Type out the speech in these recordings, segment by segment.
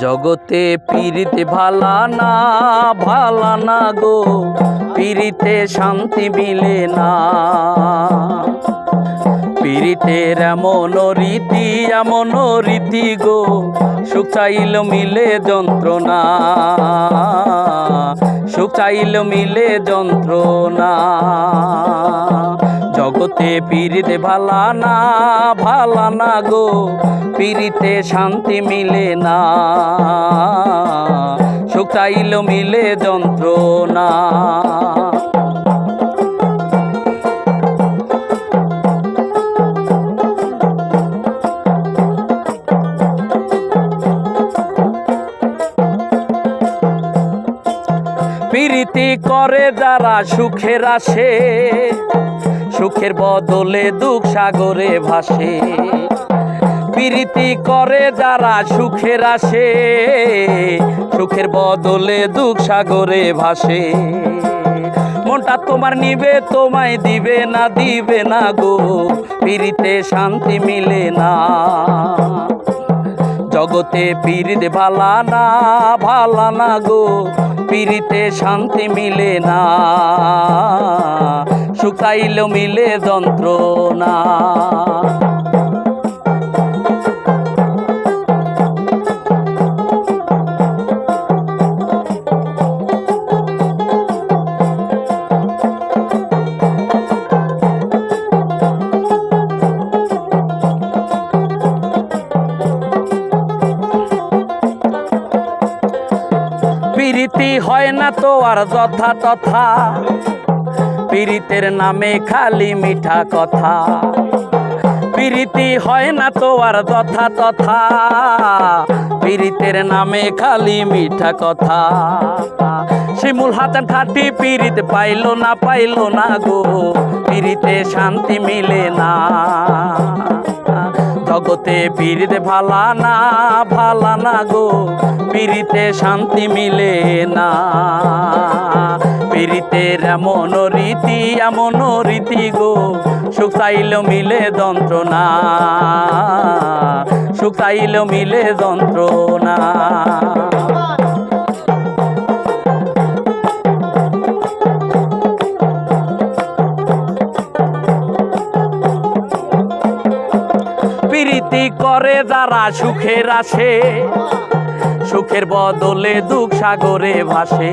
জগতে পীড়িতে ভালা না ভালা না গো পীড়িতে শান্তি মিলে না। পীড়িতের এমন রীতি এমন রীতি গো, সুখ চাইল মিলে যন্ত্রণা। সুখ চাইল মিলে যন্ত্রণা। জগতে পীড়িতে ভালা না ভালা না গো পীড়িতে শান্তি মিলে না। চাইল মিলে যন্ত্রণা। প্রীতি করে যারা সুখের আসে সুখের বদলে দুঃখ সাগরে ভাসে। প্রীতি করে যারা সুখের আসে, সুখের বদলে দুঃখ সাগরে ভাসে। মনটা তোমার নিবে, তোমায় দিবে না দিবে না গো। পিরিতে শান্তি মিলে না। জগতে পীরিতে ভালা না ভালা না গো। পীরিতে শান্তি মিলে না। শুকাইল মিলে যন্ত্রণা। প্রীতি হয় না তো আর যথা তথা পীড়িতের নামে খালি মিঠা কথা। প্রীতি হয় না তো আর যথা তথা। পীড়িতের নামে খালি মিঠা কথা। শিমুল হাতান খাটি পীড়িত পাইলো না, পাইল না গো। পীড়িতে শান্তি মিলে না। জগতে পীড়িতে ভালা না ভালা না গো। পীড়িতে শান্তি মিলে না। পীড়িতের এমন রীতি এমন রীতি গো। সুখ চাইল মিলে যন্ত্রণা, সুখ চাইল মিলে যন্ত্রণা। প্রীতি করে যারা সুখের আসে, সুখের বদলে দুঃখ সাগরে ভাসে।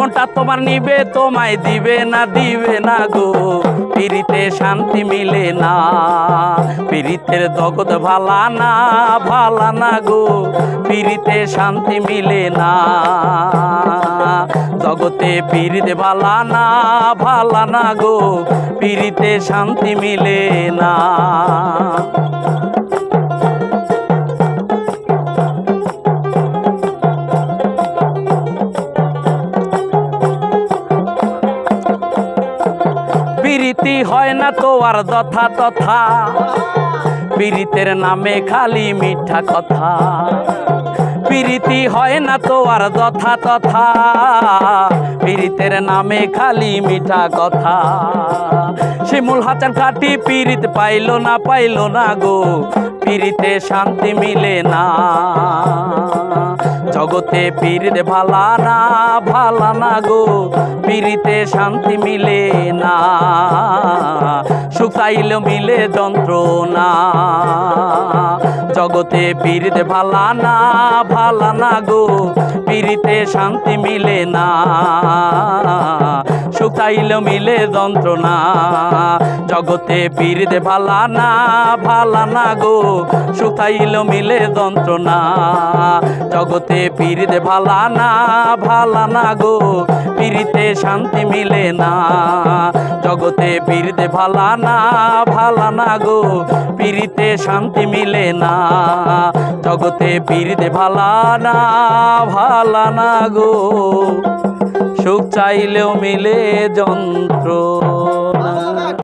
মনটা তোমার নিবে, তোমায় দিবে না দিবে না গো। পিরিতে শান্তি মিলে না, পিরিতের জগৎ ভালা না ভালা না গো। পিরিতে শান্তি মিলে না, জগতে পিরিতে ভালা না ভালা না গো। পিরিতে শান্তি মিলে না। হয় না তো আর যথা তথা। পীড়িতের নামে খালি মিঠা কথা। প্রীতি হয় না তো আর যথা তথা। পীড়িতের নামে খালি মিঠা কথা। শিমুল হাচান খাটি পীড়িত পাইল না পাইল না গো। পীড়িতে শান্তি মিলে না। জগতে পীরিতে ভালা না ভালা না গো। পীরিতে শান্তি মিলে না, শুকাইল মিলে যন্ত্রণা। জগতে পীরিতে ভালা না ভালা না গো, পীরিতে শান্তি মিলে না। শুকাইল মিলে যন্ত্রণা। জগতে পীরিতে ভালা না ভালা না গো, শুকাইল মিলে যন্ত্রণা। জগতে পীরিতে ভালা না ভালা না গো পীরিতে শান্তি মিলে না। জগতে পীরিতে ভালা না ভালা না গো পীরিতে শান্তি মিলে না। জগতে পীরিতে ভালা না ভালা না গো। সুখ চাইলেও মিলে যন্ত্র।